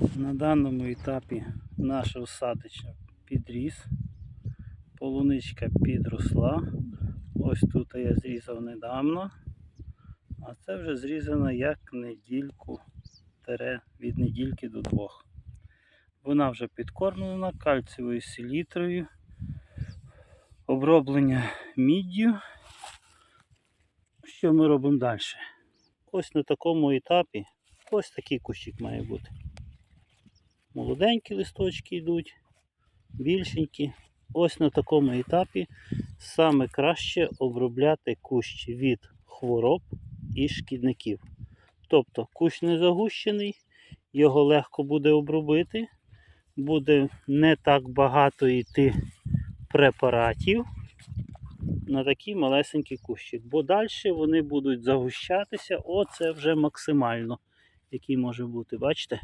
На даному етапі наш осадочок підріс, полуничка підросла. Ось тут я зрізав недавно, а це вже зрізано як недільку тере від недільки до двох. Вона вже підкормлена кальцієвою селітрою, оброблення міддю. Що ми робимо далі? Ось на такому етапі ось такий кущик має бути. Молоденькі листочки йдуть, більшенькі. Ось на такому етапі саме краще обробляти кущ від хвороб і шкідників. Тобто кущ не загущений, його легко буде обробити, буде не так багато йти препаратів на такий малесенький кущик. Бо далі вони будуть загущатися, оце вже максимально, який може бути, бачите?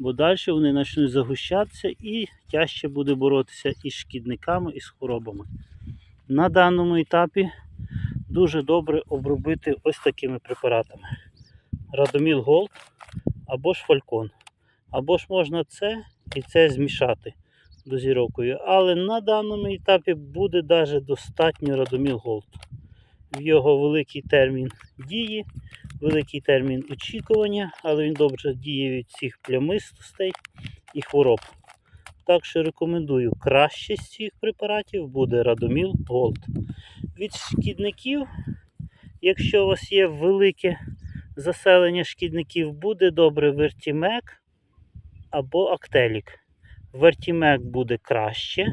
Бо далі вони почнуть загущатися і тяжче буде боротися із шкідниками і з хворобами. На даному етапі дуже добре обробити ось такими препаратами. Радоміл Голд або ж Фалькон. Або ж можна це і це змішати дозіровкою. Але на даному етапі буде навіть достатньо Радоміл Голд. В його великий термін дії, великий термін очікування, але він добре діє від всіх плямистостей і хвороб. Так що рекомендую краще з цих препаратів буде Радоміл Голд. Від шкідників, якщо у вас є велике заселення шкідників, буде добре Вертімек або Актелік. Вертімек буде краще,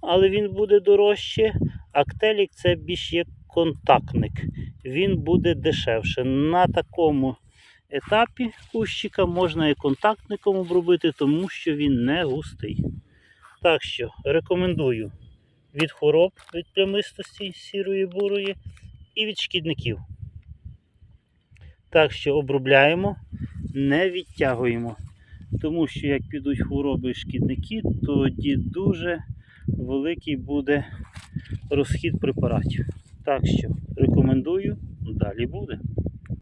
але він буде дорожче. Актелік це більш як контактник. Він буде дешевше. На такому етапі кущика можна і контактником обробити, тому що він не густий. Так що рекомендую від хвороб, від плямистості сірої бурої і від шкідників. Так що обробляємо, не відтягуємо. Тому що як підуть хвороби і шкідники, тоді дуже великий буде розхід препаратів. Так що рекомендую, далі буде.